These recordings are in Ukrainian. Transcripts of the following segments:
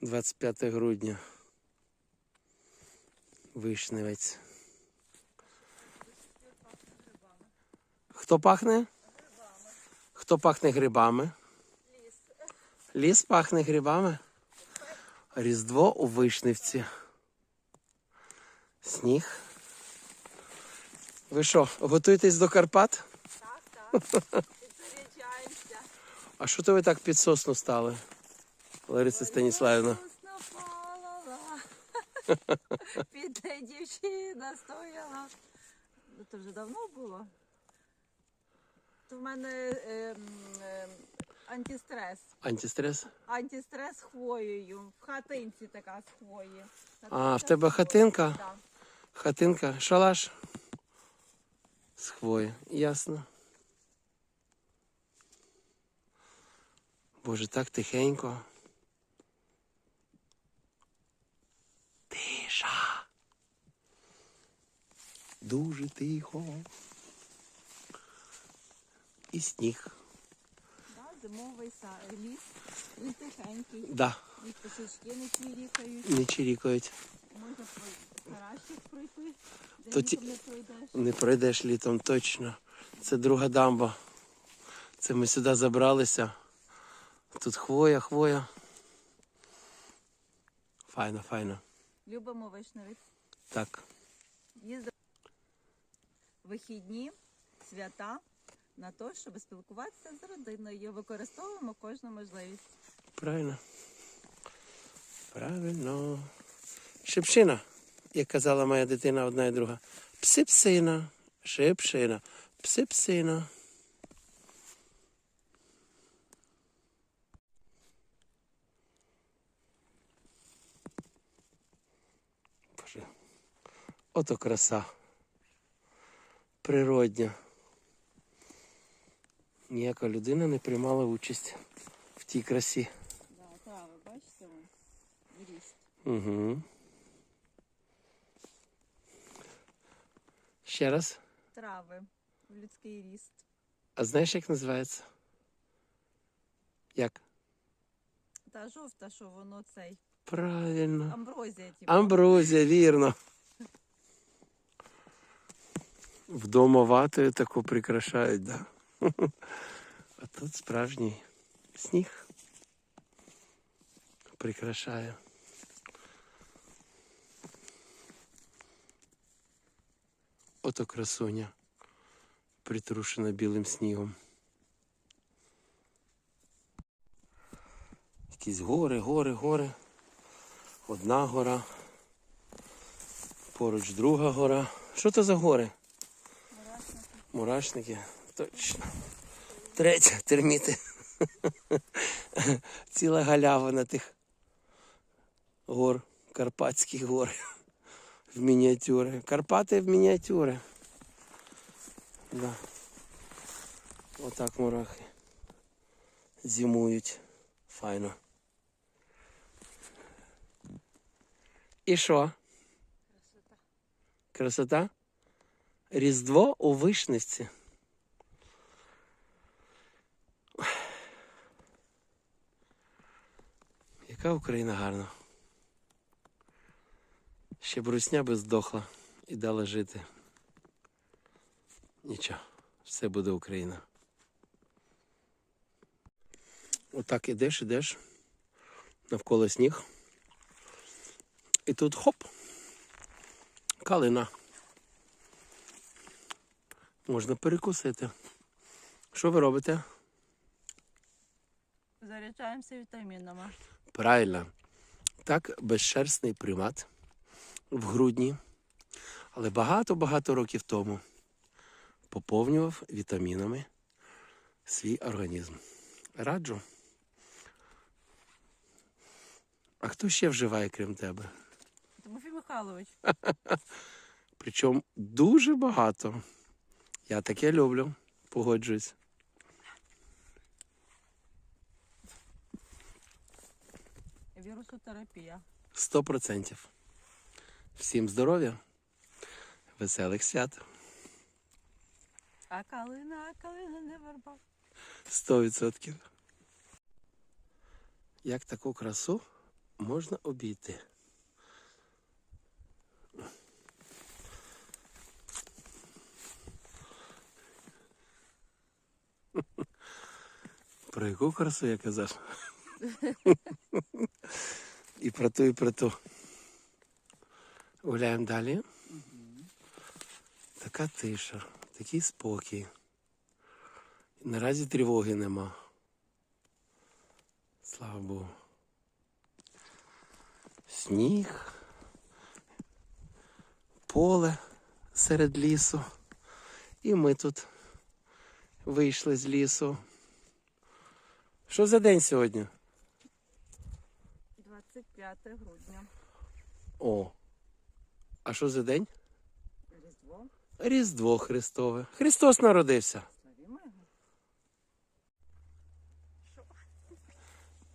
25 грудня. Вишневець. Хто пахне? Хто пахне грибами? Ліс пахне грибами. Різдво у Вишневці. Сніг. Ви що, готуєтесь до Карпат? Так, так. Підзаряджаємося. А що то ви так під сосну стали? Лариса Станіславівна. Піде дівчина стояла. Ну, Це вже давно було. То в мене ем, ем, антистрес. Антистрес? Антистрес хвоєю. В хатинці така з хвої. А, в тебе хатинка? Так. Хатинка, шалаш. З хвої. Ясно. Боже, так тихенько. Дуже тихо. І сніг. Да, зимовий ліс. Він тихенький. Да, І пташечки не чирікають. не чирікають. Можна прой- пройти. Де То ті- не пройдеш. Не пройдеш літом точно. Це друга дамба. Це ми сюди забралися. Тут хвоя, хвоя. Файно, файно. Любимо вишневець. Так. Їздимо вихідні, свята на те, щоб спілкуватися з родиною. Використовуємо кожну можливість. Правильно. Правильно. Шипшина, як казала моя дитина одна і друга. Псипсина, шипшина, псипсина. Ото краса. Природня. Ніяка людина не приймала участь в тій красі. Да, трави, бачите, ріст. Угу. Ще раз. Трави, людський ріст. А знаєш, як називається? Як? Та жовта, що воно цей. Правильно. Амброзія, типу. Амброзія, вірно. Вдома ватою таку прикрашають, да? А тут справжній сніг прикрашає. Ото красуня, притрушена білим снігом. Якісь гори, гори, гори. Одна гора. Поруч друга гора. Що це за гори? Мурашники. Точно. Третя терміти. Ціла галявина тих гор. Карпатських гор. В мініатюри. Карпати в мініатюри. Да. Отак мурахи. Зимують. Файно. І що? Красота. Красота? Різдво у Вишневці. Яка Україна гарна. Ще брусня би здохла і дала жити. Нічого, все буде Україна. Отак ідеш, ідеш, навколо сніг. І тут хоп. Калина. Можна перекусити. Що ви робите? Заряджаємося вітамінами. Правильно. Так, безшерстний примат в грудні, але багато-багато років тому поповнював вітамінами свій організм. Раджу. А хто ще вживає, крім тебе? Тимофій Михайлович, Причому дуже багато. Я таке люблю, погоджуюсь. вірусотерапія. Сто процентів. Всім здоров'я, веселих свят. А калина, а калина не верба. Сто відсотків. Як таку красу можна обійти. Про яку красу я казав? І про ту, і про ту. Гуляємо далі. Така тиша, такий спокій. Наразі тривоги нема. Слава Богу. Сніг, поле серед лісу. І ми тут вийшли з лісу. Що за день сьогодні? 25 грудня. О. А що за день? Різдво. Різдво Христове. Христос народився.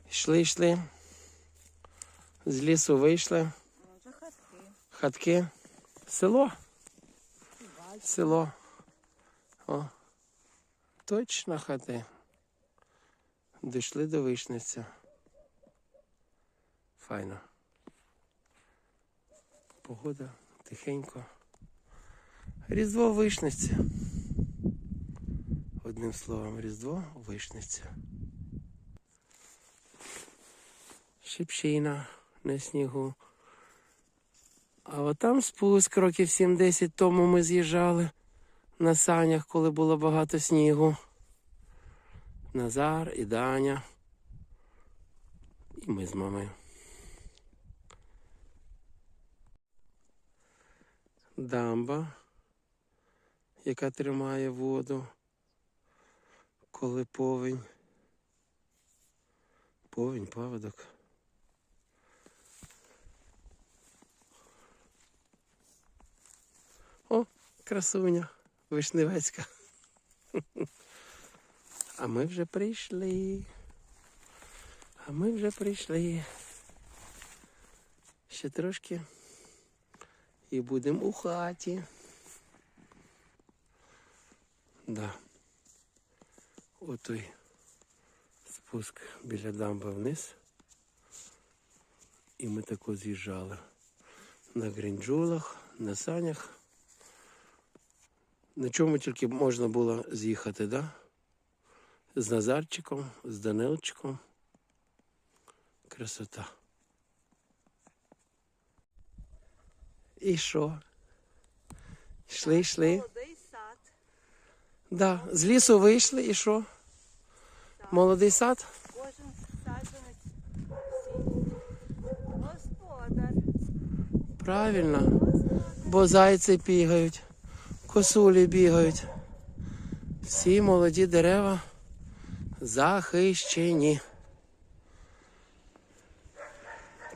Йшли, йшли. З лісу вийшли. Хатки. Хатки. Село. Село. О. Точно хати. Дійшли до вишниці. Файно. Погода тихенько. Різдво в вишниці. Одним словом, Різдво в вишниці. Шипшина на снігу. А от там спуск років 7-10 тому ми з'їжджали на санях, коли було багато снігу. Назар і Даня. І ми з мамою. Дамба, яка тримає воду, коли повінь. Повінь, паводок. О, красуня Вишневецька. А ми вже прийшли. А ми вже прийшли. Ще трошки. І будемо у хаті. Да. Отой спуск біля дамби вниз. І ми тако з'їжджали. На гринджулах, на санях. На чому тільки можна було з'їхати, да? З Назарчиком, з Данилчиком. Красота. І що? Йшли, йшли. Молодий сад. Да. З лісу вийшли і що? Молодий сад? Кожен саджанець. Господар. Правильно. Господар. Бо зайці бігають, косулі бігають. Всі молоді дерева захищені.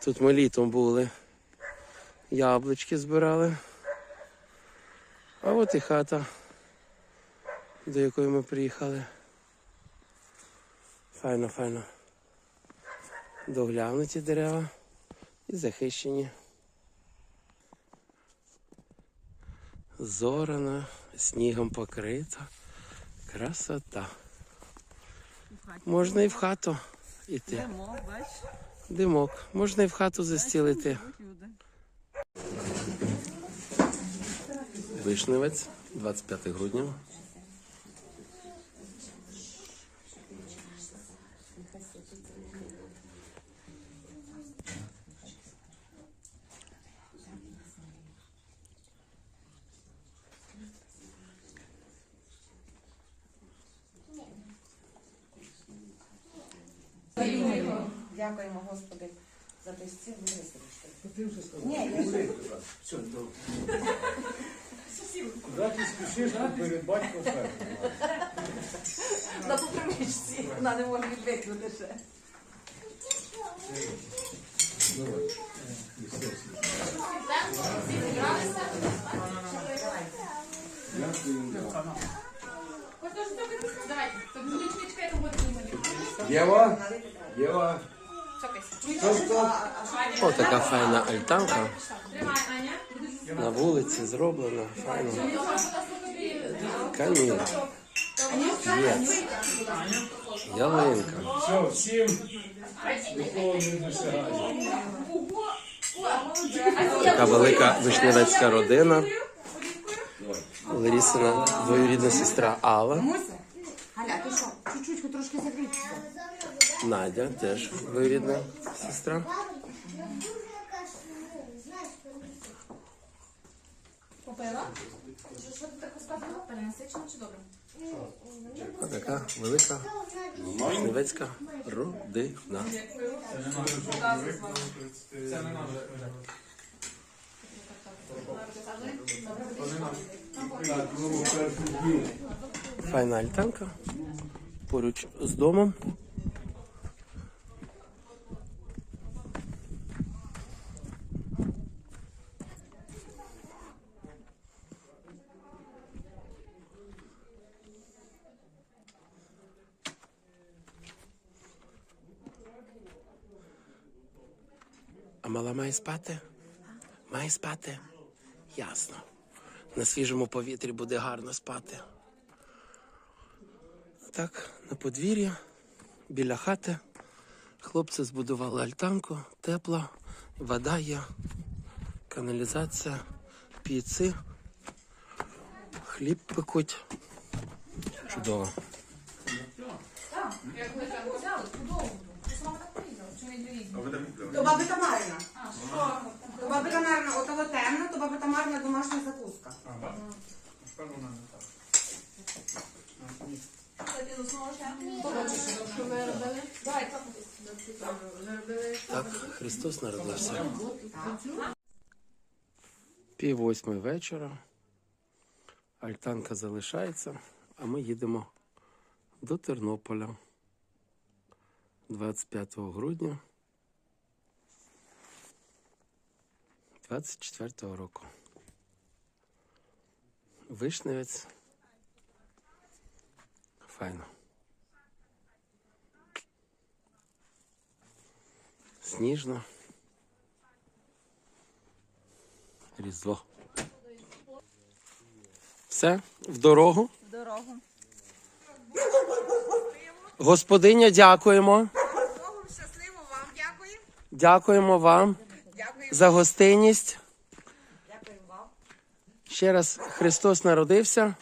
Тут ми літом були. Яблучки збирали. А от і хата, до якої ми приїхали. Файно, файно. Доглянуті дерева і захищені. Зорана, снігом покрита. Красота. Можна і в хату йти. Димок, бач. Димок. Можна і в хату застілити. Вишневець, 25 грудня. Дякуємо, Господи, за той стіл. Ні, я ще Куди ти спішиш тут перед батьком першим? на попримічці. Вона не може відвикнути ще. Єва? Єва? О, така файна альтанка. На вулиці зроблена. Файно. Камін. Єц. Ялинка. Все, всім нікого не досягає. Така велика вишневецька родина. Ларісина двоюрідна сестра Алла. Надя теж двоюрідна сестра. Попила? Що ти так розказала? Перенасичено чи добре? Така велика вишневецька родина. Ну, першу. Файна альтанка поруч з домом. Має спати? Має спати? Ясно. На свіжому повітрі буде гарно спати. Так, на подвір'ї, біля хати. Хлопці збудували альтанку, тепла, вода є, каналізація, піци, хліб пекуть. Чудово. Так, як ми так взяли, подовго. Що мама так порізала? То баби Тамарина. А, що? То баби Тамарина, отого темна, то баби Тамарина домашня закуска. Що ви робили? Давай, Так, Христос народився. Пів восьмої вечора. Альтанка залишається, а ми їдемо до Тернополя. 25 грудня 24 року. Вишневець. Файно. Сніжно. Різдво. Все, в дорогу. В дорогу. Господиня, дякуємо. Щасливо вам, дякую. Дякуємо вам за гостинність. дякую вам. Ще раз Христос народився.